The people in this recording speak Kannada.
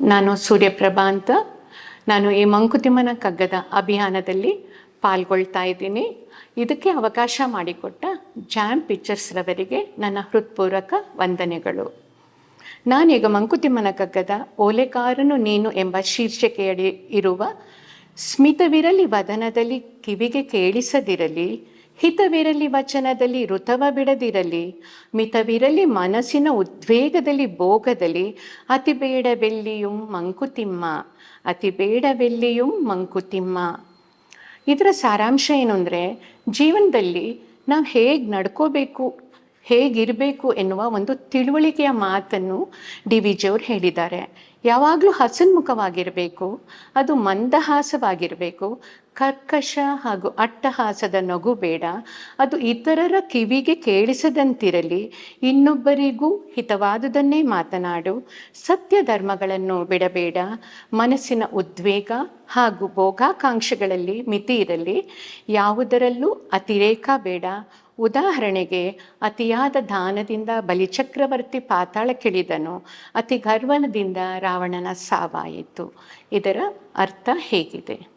ನಾನು ಸೂರ್ಯಪ್ರಭಾ ಅಂತ ನಾನು ಈ ಮಂಕುತಿಮ್ಮನ ಕಗ್ಗದ ಅಭಿಯಾನದಲ್ಲಿ ಪಾಲ್ಗೊಳ್ತಾ ಇದ್ದೀನಿ. ಇದಕ್ಕೆ ಅವಕಾಶ ಮಾಡಿಕೊಟ್ಟ ಜಾಮ್ ಪಿಕ್ಚರ್ಸ್ರವರಿಗೆ ನನ್ನ ಹೃತ್ಪೂರ್ವಕ ವಂದನೆಗಳು. ನಾನೀಗ ಮಂಕುತಿಮ್ಮನ ಕಗ್ಗದ ಓಲೆಕಾರನು ನೀನು ಎಂಬ ಶೀರ್ಷಿಕೆಯಡಿ ಇರುವ ಸ್ಮಿತವಿರಲಿ ವದನದಲ್ಲಿ ಕಿವಿಗೆ ಕೇಳಿಸದಿರಲಿ ಹಿತವಿರಲಿ ವಚನದಲ್ಲಿ ಋತವ ಬಿಡದಿರಲಿ, ಮಿತವಿರಲಿ ಮನಸ್ಸಿನ ಉದ್ವೇಗದಲ್ಲಿ, ಭೋಗದಲ್ಲಿ ಅತಿ ಬೇಡವೆಲ್ಲಿಯುಂ ಮಂಕುತಿಮ್ಮ ಅತಿ ಮಂಕುತಿಮ್ಮ. ಇದರ ಸಾರಾಂಶ ಏನು ಅಂದರೆ, ಜೀವನದಲ್ಲಿ ನಾವು ಹೇಗೆ ನಡ್ಕೋಬೇಕು ಹೇಗಿರಬೇಕು ಎನ್ನುವ ಒಂದು ತಿಳುವಳಿಕೆಯ ಮಾತನ್ನು ಡಿ ವಿ ಜಿಯವರು ಹೇಳಿದ್ದಾರೆ. ಯಾವಾಗಲೂ ಹಸನ್ಮುಖವಾಗಿರಬೇಕು, ಅದು ಮಂದಹಾಸವಾಗಿರಬೇಕು, ಕರ್ಕಶ ಹಾಗೂ ಅಟ್ಟಹಾಸದ ನಗು ಬೇಡ, ಅದು ಇತರರ ಕಿವಿಗೆ ಕೇಳಿಸದಂತಿರಲಿ, ಇನ್ನೊಬ್ಬರಿಗೂ ಹಿತವಾದುದನ್ನೇ ಮಾತನಾಡು ಸತ್ಯ ಧರ್ಮಗಳನ್ನು ಬಿಡಬೇಡ, ಮನಸ್ಸಿನ ಉದ್ವೇಗ ಹಾಗೂ ಭೋಗಾಕಾಂಕ್ಷೆಗಳಲ್ಲಿ ಮಿತಿ ಇರಲಿ ಯಾವುದರಲ್ಲೂ ಅತಿರೇಕ ಬೇಡ ಉದಾಹರಣೆಗೆ ಅತಿಯಾದ ದಾನದಿಂದ ಬಲಿಚಕ್ರವರ್ತಿ ಪಾತಾಳಕ್ಕಿಳಿದನು ಅತಿ ಗರ್ವನದಿಂದ ರಾವಣನ ಸಾವಾಯಿತು. ಇದರ ಅರ್ಥ ಹೇಗಿದೆ?